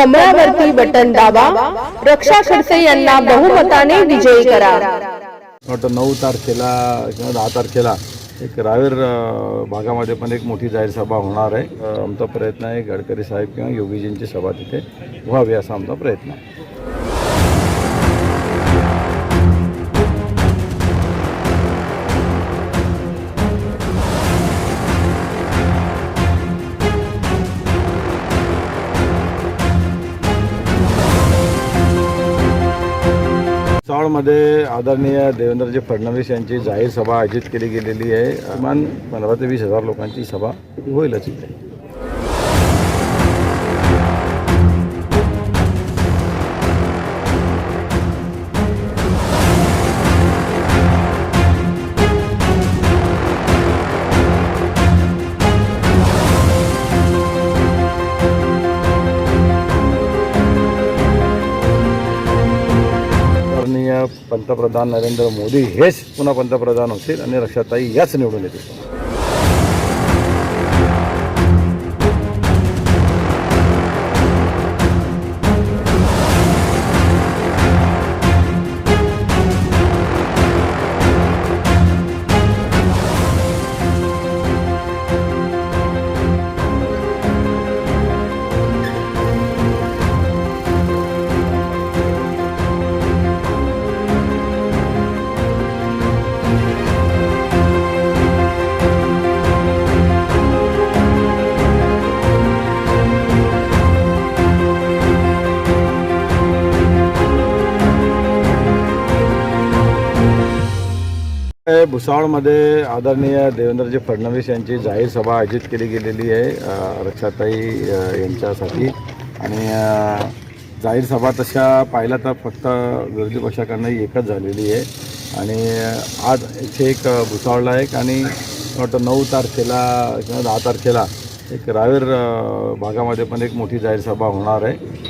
कमळावरती button दाबा. रक्षा खडसे यांना बहुमताने विजयी करा. वाटतं नऊ तारखेला किंवा दहा तारखेला एक रावेर भागामध्ये पण एक मोठी जाहीर सभा होणार आहे. आमचा प्रयत्न आहे गडकरी साहेब किंवा योगीजींची सभा तिथे व्हावी असा आमचा प्रयत्न आहे. चावडमध्ये आदरणीय देवेंद्रजी फडणवीस यांची जाहीर सभा आयोजित केली गेलेली आहे. किमान पंधरा ते वीस हजार लोकांची सभा होईलच इथे. पंतप्रधान नरेंद्र मोदी हेच पुन्हा पंतप्रधान होतील आणि रक्षाताई याच निवडून येतील. भुसावळमध्ये आदरणीय देवेंद्रजी फडणवीस यांची जाहीर सभा आयोजित केली गेलेली आहे रक्षाताई यांच्यासाठी. आणि जाहीर सभा तशा पाहिल्या तर फक्त विरोधी पक्षाकडनं एकच झालेली आहे. आणि आज इथे एक भुसावळला एक आणि वाटतं नऊ तारखेला किंवा दहा तारखेला एक रावेर भागामध्ये पण एक मोठी जाहीर सभा होणार आहे.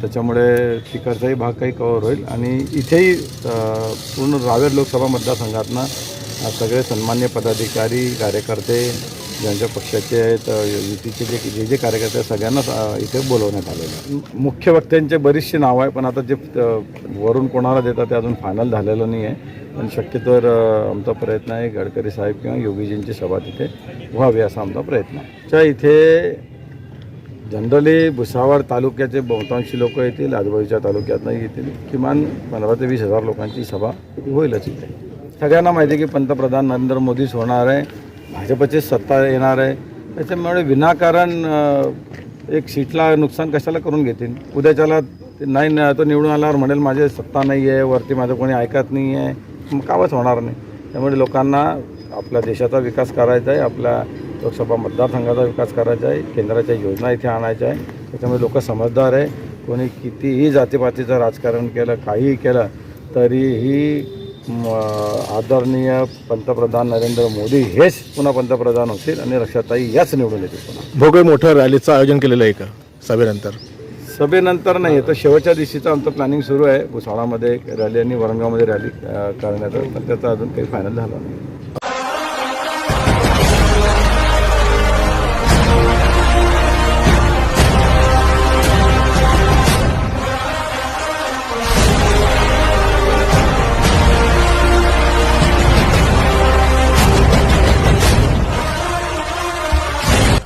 त्याच्यामुळे तिकडचाही भाग काही कव्हर होईल. आणि इथेही पूर्ण रावेर लोकसभा मतदारसंघातनं सगळे सन्मान्य पदाधिकारी कार्यकर्ते ज्यांच्या पक्षाचे आहेत युतीचे जे जे जे कार्यकर्ते आहेत सगळ्यांनाच इथे बोलवण्यात आलेलं आहे. मुख्य वक्त्यांचे बरीचशी नावं आहे पण आता जे वरून कोणाला देतात ते अजून फायनल झालेलं नाही आहे. पण शक्यतोवर आमचा प्रयत्न आहे गडकरी साहेब किंवा योगीजींची सभा तिथे व्हावी असा आमचा प्रयत्न आहे. च्या इथे जनरली भुसावळ तालुक्याचे बहुतांशी लोक येतील आजूबाजूच्या त्यातनं येतील. किमान पंधरा ते वीस हजार लोकांची सभा होईलच इथे. सगळ्यांना माहिती आहे की पंतप्रधान नरेंद्र मोदीच होणार आहे भाजपची सत्ता येणार आहे. त्याच्यामुळे विनाकारण एक सीटला नुकसान कशाला करून घेतील? उद्याच्याला ते नाही न- तो निवडून आल्यावर म्हणेल माझे सत्ता नाही आहे वरती माझं कोणी ऐकत नाही आहे. मग होणार नाही. त्यामुळे लोकांना आपल्या देशाचा विकास करायचा आहे आपल्या लोकसभा मतदारसंघाचा विकास करायचा आहे केंद्राच्या योजना इथे आणायच्या आहे. त्याच्यामुळे लोक समजदार आहे. कोणी कितीही जातीपातीचं राजकारण केलं काहीही केलं तरीही म, आदरणीय पंतप्रधान नरेंद्र मोदी हेच पुन्हा पंतप्रधान होतील आणि रक्षाताई याच निवडून येतील पुन्हा. भोगळे मोठं रॅलीचं आयोजन केलेलं आहे का सभेनंतर? सभेनंतर नाही तर शेवटच्या दिवशीचं आमचं प्लॅनिंग सुरू आहे. भुसावळामध्ये एक रॅली आणि वरंगावमध्ये रॅली करण्याचं पण त्याचं अजून काही फायनल झालं नाही.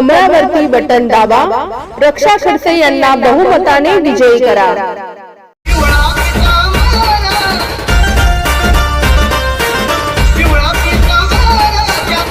कमळावरती बटन दाबा रक्षा खडसे यांना बहुमताने विजयी करा. पिवळा पितांबरा पिवळा पितांबरा त्यात